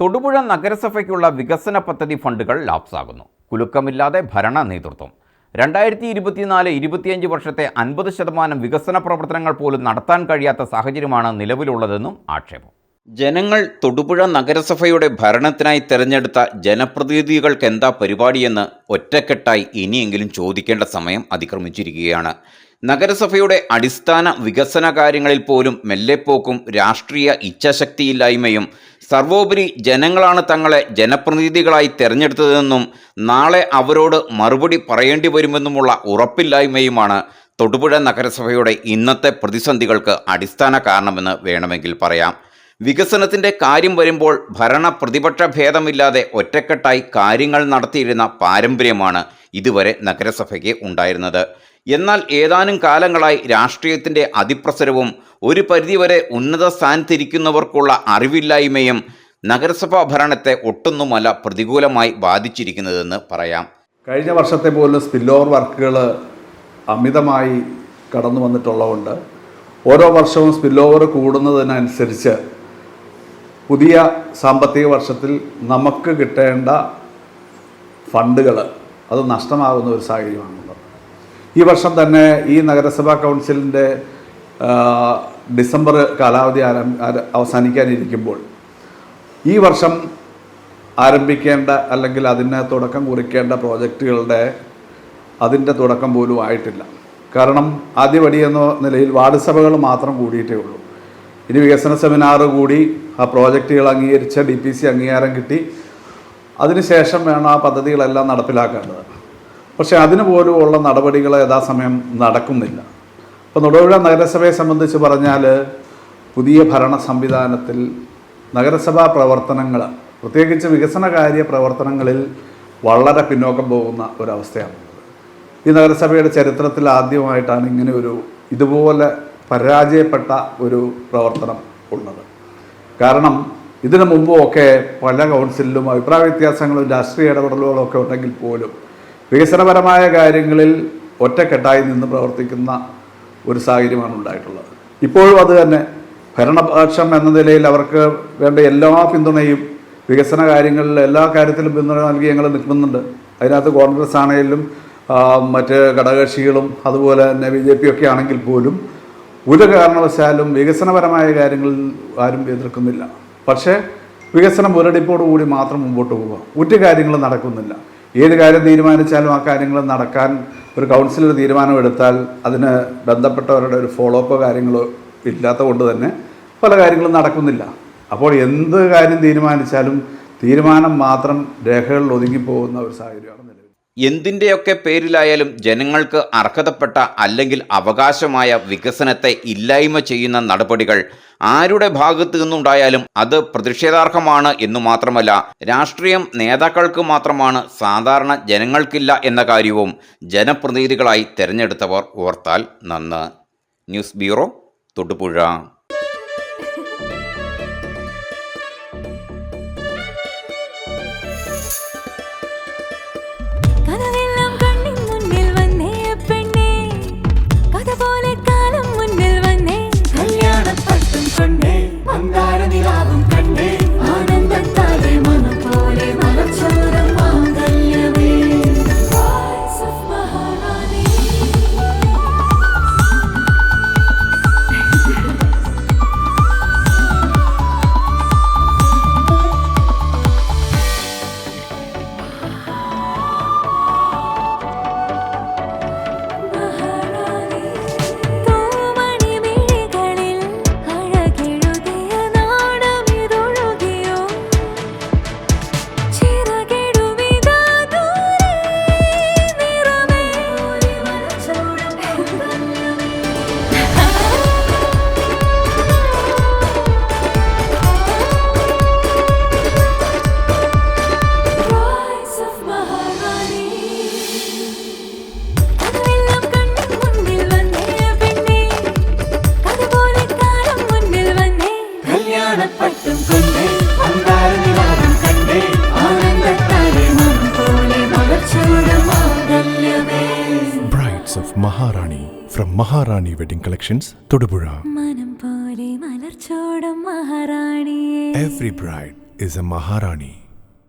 തൊടുപുഴ നഗരസഭയ്ക്കുള്ള വികസന പദ്ധതി ഫണ്ടുകൾ ലാപ്സാകുന്നു. കുലുക്കമില്ലാതെ ഭരണ നേതൃത്വം. രണ്ടായിരത്തി ഇരുപത്തിനാല് ഇരുപത്തിയഞ്ച് വർഷത്തെ അൻപത് ശതമാനം വികസന പ്രവർത്തനങ്ങൾ പോലും നടത്താൻ കഴിയാത്ത സാഹചര്യമാണ് നിലവിലുള്ളതെന്നും ആക്ഷേപം. ജനങ്ങൾ തൊടുപുഴ നഗരസഭയുടെ ഭരണത്തിനായി തെരഞ്ഞെടുത്ത ജനപ്രതിനിധികൾക്ക് എന്താ പരിപാടിയെന്ന് ഒറ്റക്കെട്ടായി ഇനിയെങ്കിലും ചോദിക്കേണ്ട സമയം അതിക്രമിച്ചിരിക്കുകയാണ്. നഗരസഭയുടെ അടിസ്ഥാന വികസന കാര്യങ്ങളിൽ പോലും മെല്ലെപ്പോക്കും രാഷ്ട്രീയ ഇച്ഛാശക്തിയില്ലായ്മയും സർവോപരി ജനങ്ങളാണ് തങ്ങളെ ജനപ്രതിനിധികളായി തെരഞ്ഞെടുത്തതെന്നും നാളെ അവരോട് മറുപടി പറയേണ്ടി വരുമെന്നുമുള്ള ഉറപ്പില്ലായ്മയുമാണ് തൊടുപുഴ നഗരസഭയുടെ ഇന്നത്തെ പ്രതിസന്ധികൾക്ക് അടിസ്ഥാന കാരണമെന്ന് വേണമെങ്കിൽ പറയാം. വികസനത്തിന്റെ കാര്യം വരുമ്പോൾ ഭരണ പ്രതിപക്ഷ ഭേദമില്ലാതെ ഒറ്റക്കെട്ടായി കാര്യങ്ങൾ നടത്തിയിരുന്ന പാരമ്പര്യമാണ് ഇതുവരെ നഗരസഭയ്ക്ക് ഉണ്ടായിരുന്നത്. എന്നാൽ ഏതാനും കാലങ്ങളായി രാഷ്ട്രീയത്തിന്റെ അതിപ്രസരവും ഒരു പരിധിവരെ ഉന്നത സ്ഥാനത്തിരിക്കുന്നവർക്കുള്ള അറിവില്ലായ്മയും നഗരസഭാ ഭരണത്തെ ഒട്ടൊന്നുമല്ല പ്രതികൂലമായി ബാധിച്ചിരിക്കുന്നതെന്ന് പറയാം. കഴിഞ്ഞ വർഷത്തെ പോലും സ്പിൽ ഓവർ വർക്കുകൾ അമിതമായി കടന്നു വന്നിട്ടുള്ളതുകൊണ്ട് ഓരോ വർഷവും സ്പിൽ ഓവർ കൂടുന്നതിനനുസരിച്ച് പുതിയ സാമ്പത്തിക വർഷത്തിൽ നമുക്ക് കിട്ടേണ്ട ഫണ്ടുകൾ അത് നഷ്ടമാകുന്ന ഒരു സാഹചര്യമാണുള്ളത് ഈ വർഷം തന്നെ ഈ നഗരസഭാ കൗൺസിലിന്റെ ഡിസംബർ കാലാവധി അവസാനിക്കാനിരിക്കുമ്പോൾ ഈ വർഷം ആരംഭിക്കേണ്ട അല്ലെങ്കിൽ അതിന് തുടക്കം കുറിക്കേണ്ട പ്രോജക്റ്റുകളുടെ അതിന്റെ തുടക്കം പോലും ആയിട്ടില്ല. കാരണം ആദ്യപടി എന്ന നിലയിൽ വാർഡ് സഭകൾ മാത്രം കൂടിയിട്ടേ ഉള്ളൂ. ഇനി വികസന സെമിനാർ കൂടി ആ പ്രോജക്റ്റുകൾ അംഗീകരിച്ച ഡി പി സി അംഗീകാരം കിട്ടി. അതിനുശേഷം വേണം ആ പദ്ധതികളെല്ലാം നടപ്പിലാക്കേണ്ടത്. പക്ഷേ അതിന് ഉള്ള നടപടികൾ യഥാസമയം നടക്കുന്നില്ല. അപ്പോൾ തൊടുപുഴ നഗരസഭയെ സംബന്ധിച്ച് പറഞ്ഞാൽ പുതിയ ഭരണ സംവിധാനത്തിൽ നഗരസഭാ പ്രവർത്തനങ്ങൾ പ്രത്യേകിച്ച് വികസനകാര്യ പ്രവർത്തനങ്ങളിൽ വളരെ പിന്നോക്കം പോകുന്ന ഒരവസ്ഥയാണ് ഈ നഗരസഭയുടെ ചരിത്രത്തിൽ ആദ്യമായിട്ടാണ് ഇങ്ങനെ ഒരു ഇതുപോലെ പരാജയപ്പെട്ട ഒരു പ്രവർത്തനം ഉള്ളത്. കാരണം ഇതിനു മുമ്പും ഒക്കെ പല കൗൺസിലിലും അഭിപ്രായ വ്യത്യാസങ്ങളും രാഷ്ട്രീയ ഇടപെടലുകളും ഒക്കെ ഉണ്ടെങ്കിൽ പോലും വികസനപരമായ കാര്യങ്ങളിൽ ഒറ്റക്കെട്ടായി നിന്ന് പ്രവർത്തിക്കുന്ന ഒരു സാഹചര്യമാണ് ഉണ്ടായിട്ടുള്ളത്. ഇപ്പോഴും അത് തന്നെ. ഭരണപക്ഷം എന്ന നിലയിൽ അവർക്ക് വേണ്ട എല്ലാ പിന്തുണയും വികസന കാര്യങ്ങളിൽ എല്ലാ കാര്യത്തിലും പിന്തുണ നൽകി ഞങ്ങൾ നിൽക്കുന്നുണ്ട്. അതിനകത്ത് കോൺഗ്രസ് ആണെങ്കിലും മറ്റ് ഘടകകക്ഷികളും അതുപോലെ തന്നെ ബി ജെ പി ഒക്കെ ആണെങ്കിൽ പോലും ഒരു കാരണവശാലും വികസനപരമായ കാര്യങ്ങളിൽ ആരും എതിർക്കുന്നില്ല. പക്ഷേ വികസനം മുരടിപ്പോടുകൂടി മാത്രം മുമ്പോട്ട് പോവുക. ഒറ്റ കാര്യങ്ങളും നടക്കുന്നില്ല. ഏത് കാര്യം തീരുമാനിച്ചാലും ആ കാര്യങ്ങൾ നടക്കാൻ ഒരു കൗൺസിലർ തീരുമാനമെടുത്താൽ അതിന് ബന്ധപ്പെട്ടവരുടെ ഒരു ഫോളോ അപ്പ് കാര്യങ്ങളോ ഇല്ലാത്ത കൊണ്ട് തന്നെ പല കാര്യങ്ങളും നടക്കുന്നില്ല. അപ്പോൾ എന്ത് കാര്യം തീരുമാനിച്ചാലും തീരുമാനം മാത്രം രേഖകളിൽ ഒതുങ്ങിപ്പോകുന്ന ഒരു സാഹചര്യമാണ് നിലവിൽ. എന്തിന്റെയൊക്കെ പേരിലായാലും ജനങ്ങൾക്ക് അർഹതപ്പെട്ട അല്ലെങ്കിൽ അവകാശമായ വികസനത്തെ ഇല്ലായ്മ ചെയ്യുന്ന നടപടികൾ ആരുടെ ഭാഗത്തു നിന്നുണ്ടായാലും അത് പ്രതിഷേധാർഹമാണ് എന്നു മാത്രമല്ല രാഷ്ട്രീയം നേതാക്കൾക്ക് മാത്രമാണ് സാധാരണ ജനങ്ങൾക്കില്ല എന്ന കാര്യവും ജനപ്രതിനിധികളായി തെരഞ്ഞെടുത്തവർ ഓർത്താൽ നന്ന്. News bureau Thodupuzha. കല്യാണപ്പട്ടും കൊണ്ടേ അങ്കാരനിലാവും കണ്ടേ ആനന്ദത്താലെ മനം പോലെ Brides of Maharani from Maharani Wedding Collections, Todupuzha. മനം പോലെ മലർച്ചോടും മഹാറാണിയേ Every bride is a Maharani.